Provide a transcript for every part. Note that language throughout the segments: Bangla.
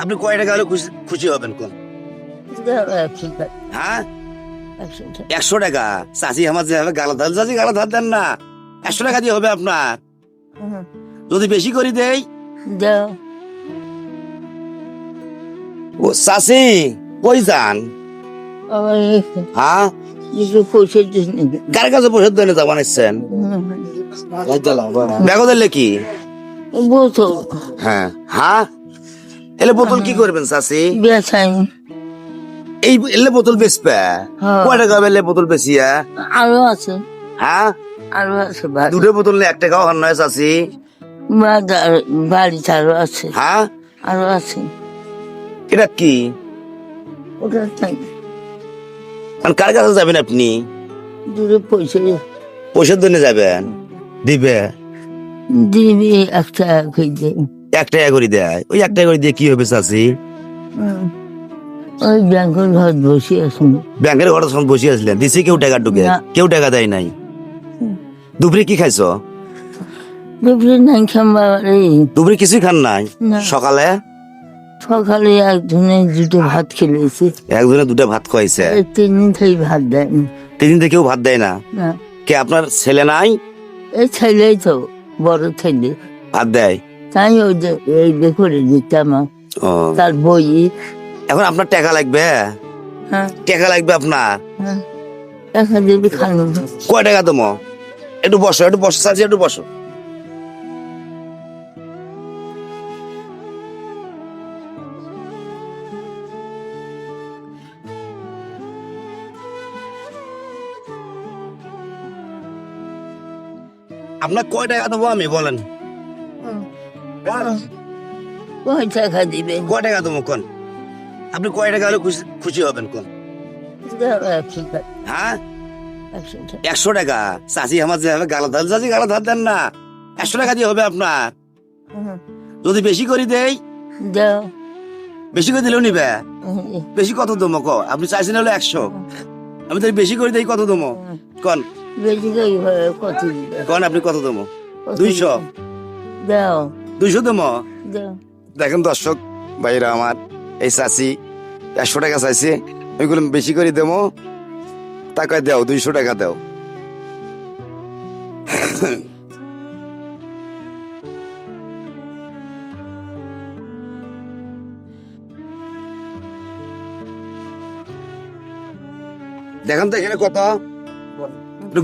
আপনি কয় টাকা হলে খুশি হবেন কোন? একশো টাকা হ্যাঁ? একশো টাকা। চাষি আমার যে হবে গালা ধার চাষি গালা ধার দেন না। একশো টাকা দিয়ে হবে আপনার। যদি বেশি করে দেই। ও চাষি কই যান? হ্যাঁ? কার কাছে পয়সা দেন বানাইছেন? হ্যাঁ। হ্যাঁ? এলে বোতল কি করবেন চাষি এই এলে বোতল বেচবে? হ্যাঁ। কয় টাকা বেলে বোতল বেচিয়া? আরও আছে। হ্যাঁ? আরও আছে দুটো বোতল নিয়ে এক টাকাও নয় চাষি বাজার- বাড়িতে আরও আছে। হ্যাঁ? আরও আছে। এটা কি? ওটা মানে কার কাছে যাবেন আপনি? দূরে পয়সা পয়সার জন্য যাবেন? দিবে? দিবি একটা খেয়ে এক টাকা করে দেয়। ওই এক টাকা করে দিয়ে কি হবে চাষি ওই ব্যাংকের ঘর বসে আছি। ব্যাংকের ঘরে তখন বসে আসলেন দিছি কেউ টাকা ঢুকে? কেউ টাকা দেয় নাই? দুপুরে কি খাইছো? দুপুরে নাই খাম্বা দুপুরে কিছুই খান নাই? সকালে? সকালে একজনে দুটো ভাত খেলেছে। একজনে দুটো ভাত খাইছে? তিন দিন থেকে ভাত দেয়নি তিন দিন থেকে কেউ ভাত দেয় না? না। কে আপনার ছেলে নাই? এই ছেলেই তো বড় ছেলে। ভাত দেয়? তাই ওই যে এই বে করে দিতাম ও। তার বই। এখন আপনার টাকা লাগবে? হ্যাঁ। টাকা লাগবে আপনার? হ্যাঁ। দেখা দিবি খানো কয় টাকা তোমা একটু বসো একটু বসো চাচি একটু বসো। আপনার কয় টাকা দেবো আমি বলেন। কয় টাকা দিবে কয় টাকা দেবো কোন? আপনি কয় টাকা হলে খুশি খুশি হবেন কোন? হ্যাঁ? একশো টাকা। চাষি আমার যে গালা ধার চাষি গালা ধার দেন না। একশো টাকা দিয়ে হবে আপনার। যদি বেশি করে দেই? বেশি করে দিলেও নিবে? বেশি কত দমো ক? আপনি চাইছেন হলো একশো। আমি তাহলে বেশি করে দেই কত দমো কন? বেশি করে কত কন আপনি কত দমো দুইশো? দাও। দুইশো দমো দেখেন দর্শক ভাইরা আমার এই চাষি একশো টাকা চাইছে ওইগুলো বেশি করে দেবো টাকা দাও দুইশো টাকা দাও। দেখেন তো এখানে কত?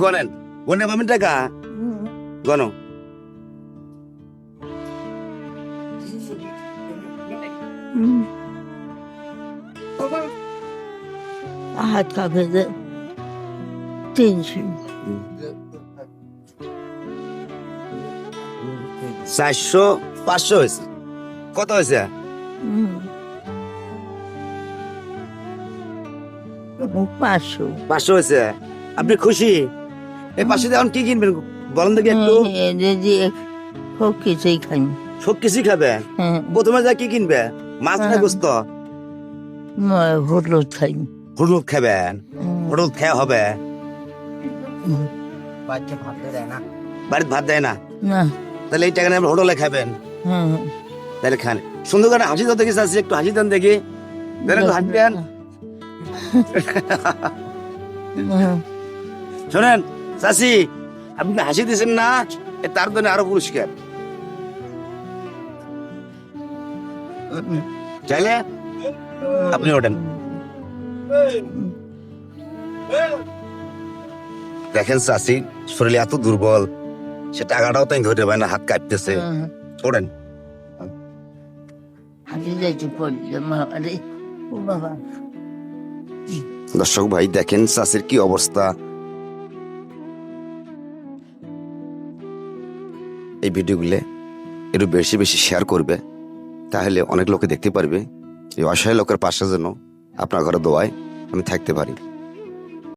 গনেন। গনে পাবেন টাকা? গণ হাত কাঁপে তিনশো। চারশো পাঁচশো হয়েছে। কত হয়েছে? পাঁচশো। পাঁচশো হয়েছে। আপনি খুশি? এই পাশে এখন কি কিনবেন? বলেন দেখি একটু। সব কিছুই খাই। সব কিছুই খাবে? হ্যাঁ। প্রথমে যা কি কিনবে? মাছ না হ্যাঁ। গোস্ত? হোটেল খাই। হলুদ খাবেন হলুদ খেয়ে হবে? বাড়িতে ভাত দেয় না। না? তাহলে এই টাকা নিয়ে আপনি হোটেলে খাবেন। তাহলে খান। সুন্দর করে হাসি তো দেখি চাচ্ছি একটু হাসি দেন দেখি। দেন একটু হাসি দেন। শোনেন চাষি আপনি হাসি দিয়েছেন না তার জন্য আরও পুরস্কার। চাইলে আপনি ওঠেন দেখেন চাষি শরীরে এত দুর্বল সে টাকাটাও তাই ধরতে পারে না হাত কাঁপতেছে। হ্যাঁ। ওঠেন দর্শক ভাই দেখেন চাষির কি অবস্থা এই ভিডিওগুলো একটু বেশি বেশি শেয়ার করবে তাহলে অনেক লোকে দেখতে পারবে এই অসহায় লোকের পাশে যেন আপনার ঘরে দোয়ায় আমি থাকতে পারি।